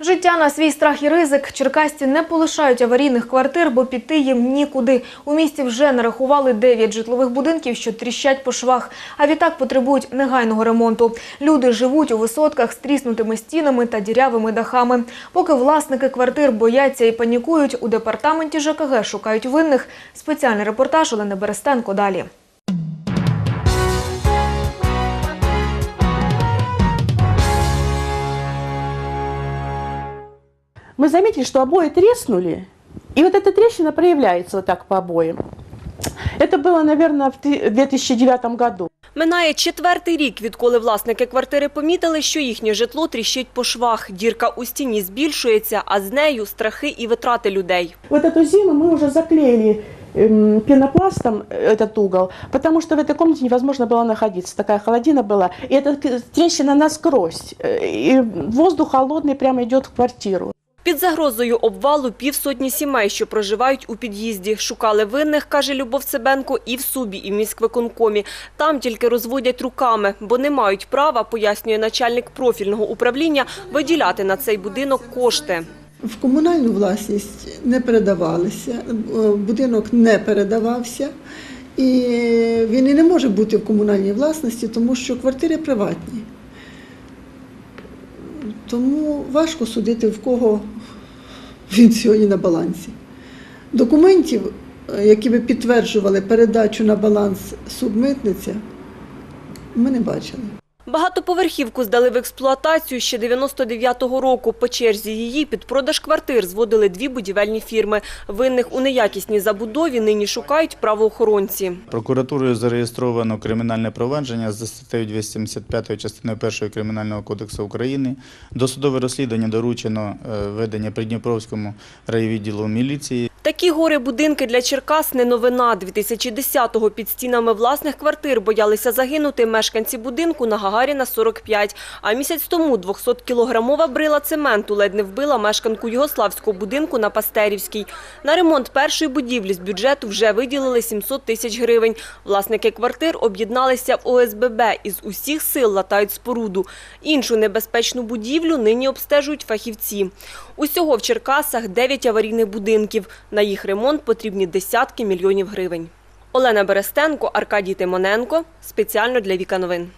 Життя на свій страх і ризик. Черкасці не полишають аварійних квартир, бо піти їм нікуди. У місті вже нарахували 9 житлових будинків, що тріщать по швах, а відтак потребують негайного ремонту. Люди живуть у висотках з тріснутими стінами та дірявими дахами. Поки власники квартир бояться і панікують, у департаменті ЖКГ шукають винних. Спеціальний репортаж Олени Берестенко далі. мы заметили, что обои треснули, и вот эта трещина проявляется вот так по обоям. Это было, наверное, в ты- 2009 году. Минає четвертий рік, відколи власники квартири помітили, що їхнє житло тріщить по швах. Дірка у стіні збільшується, а з нею страхи і витрати людей. Вот эту зиму мы уже заклеили эм, пенопластом э, этот угол, потому что в этой комнате невозможно было находиться. Такая холодина была. И эта к- трещина насквозь. Э, И воздух холодный прямо идет в квартиру. Під загрозою обвалу півсотні сімей, що проживають у під'їзді. Шукали винних, каже Любов Цибенко, і в Субі, і в міськвиконкомі. Там тільки розводять руками, бо не мають права, пояснює начальник профільного управління, виділяти на цей будинок кошти. В комунальну власність не передавалися, е, будинок не передавався, і він і не може бути в комунальній власності, тому що квартири приватні. Тому важко судити, в кого він сьогодні на балансі. Документів, е, які би підтверджували передачу на баланс субмитниця, ми не бачили. Багатоповерхівку здали в експлуатацію ще 99-го року. По черзі її під продаж квартир зводили дві будівельні фірми. Винних у неякісній забудові нині шукають правоохоронці. Прокуратурою зареєстровано кримінальне провадження за статтею 275 частиною 1 Кримінального кодексу України. Досудове розслідування доручено е, ведення Придніпровському райвідділу міліції. Такі гори будинки для Черкас не новина. 2010-го під стінами власних квартир боялися загинути мешканці будинку на Гагаріна 45. А місяць тому 200-кілограмова брила цементу ледь не вбила мешканку югославського будинку на Пастерівській. На ремонт першої будівлі з бюджету вже виділили 700 тисяч гривень. Власники квартир об'єдналися в ОСББ і з усіх сил латають споруду. Іншу небезпечну будівлю нині обстежують фахівці. Усього в Черкасах 9 аварійних будинків. На їх ремонт потрібні десятки мільйонів гривень. Олена Берестенко, Аркадій Тимоненко. Спеціально для Віка Новин.